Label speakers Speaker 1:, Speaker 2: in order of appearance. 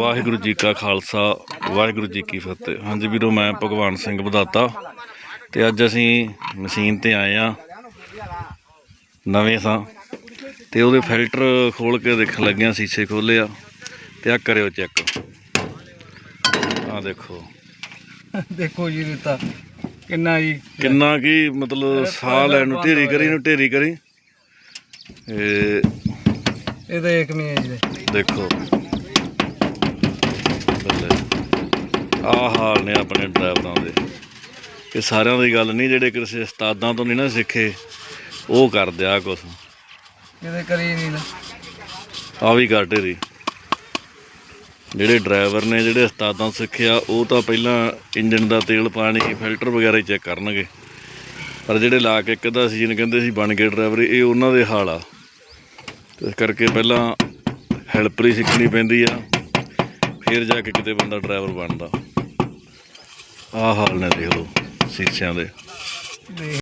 Speaker 1: ਵਾਹਿਗੁਰੂ ਜੀ ਕਾ ਖਾਲਸਾ ਵਾਹਿਗੁਰੂ ਜੀ ਕੀ ਫਤਿਹ। ਹਾਂਜੀ ਵੀਰੋ ਮੈਂ ਭਗਵਾਨ ਸਿੰਘ ਵਧਾਤਾ ਤੇ ਅੱਜ ਅਸੀਂ ਮਸ਼ੀਨ ਤੇ ਆਏ ਆ ਨਵੇਂ ਸਾਂ ਤੇ ਉਹਦੇ ਫਿਲਟਰ ਖੋਲ ਕੇ ਦੇਖਣ ਲੱਗਿਆ ਸ਼ੀਸ਼ੇ ਖੋਲੇ ਆ ਤੇ ਆ ਕਰਿਓ ਚੈੱਕ। ਆ ਦੇਖੋ।
Speaker 2: ਦੇਖੋ ਜੀ ਦਿੱਤਾ ਕਿੰਨਾ ਜੀ।
Speaker 1: ਕਿੰਨਾ ਕੀ ਮਤਲਬ ਸਾਹ ਲੈਣ ਨੂੰ ਢੇਰੀ ਕਰੀ ਨੂੰ ਢੇਰੀ ਕਰੀ। ਇਹ
Speaker 2: ਇਹ ਤਾਂ ਇੱਕ ਨਹੀਂ ਹੈ ਜੀ।
Speaker 1: ਦੇਖੋ। ਆਹ ਹਾਲ ਨੇ ਆਪਣੇ ਡਰਾਈਵਰਾਂ ਦੇ। ਇਹ ਸਾਰਿਆਂ ਦੀ ਗੱਲ ਨਹੀਂ ਜਿਹੜੇ ਕਿਸੇ ਉਸਤਾਦਾਂ ਤੋਂ ਨਹੀਂ ਨਾ ਸਿੱਖੇ ਉਹ ਕਰਦੇ ਆ ਕੁਛ।
Speaker 2: ਇਹਦੇ ਕਰੀ ਨਹੀਂ ਨਾ।
Speaker 1: ਆ ਵੀ ਕਰ ਢੇਰੀ। ਜਿਹੜੇ ਡਰਾਈਵਰ ਨੇ ਜਿਹੜੇ ਉਸਤਾਦਾਂ ਤੋਂ ਸਿੱਖਿਆ ਉਹ ਤਾਂ ਪਹਿਲਾਂ ਇੰਜਨ ਦਾ ਤੇਲ ਪਾਣੀ ਫਿਲਟਰ ਵਗੈਰਾ ਚੈੱਕ ਕਰਨਗੇ। ਪਰ ਜਿਹੜੇ ਲਾ ਕੇ ਇੱਕ ਅੱਧਾ ਸੀਜ਼ਨ ਕਹਿੰਦੇ ਸੀ ਬਣ ਗਏ ਡਰਾਈਵਰ ਇਹ ਉਹਨਾਂ ਦੇ ਹਾਲ ਆ। ਇਸ ਕਰਕੇ ਪਹਿਲਾਂ ਹੈਲਪਰ ਸਿੱਖਣੀ ਪੈਂਦੀ ਆ ਫਿਰ ਜਾ ਕੇ ਕਿਤੇ ਬੰਦਾ ਡਰਾਈਵਰ ਬਣਦਾ। ਆਹ ਹਾਲ ਨੇ ਦੇਖ ਲਓ ਸੀਸਿਆਂ ਦੇ।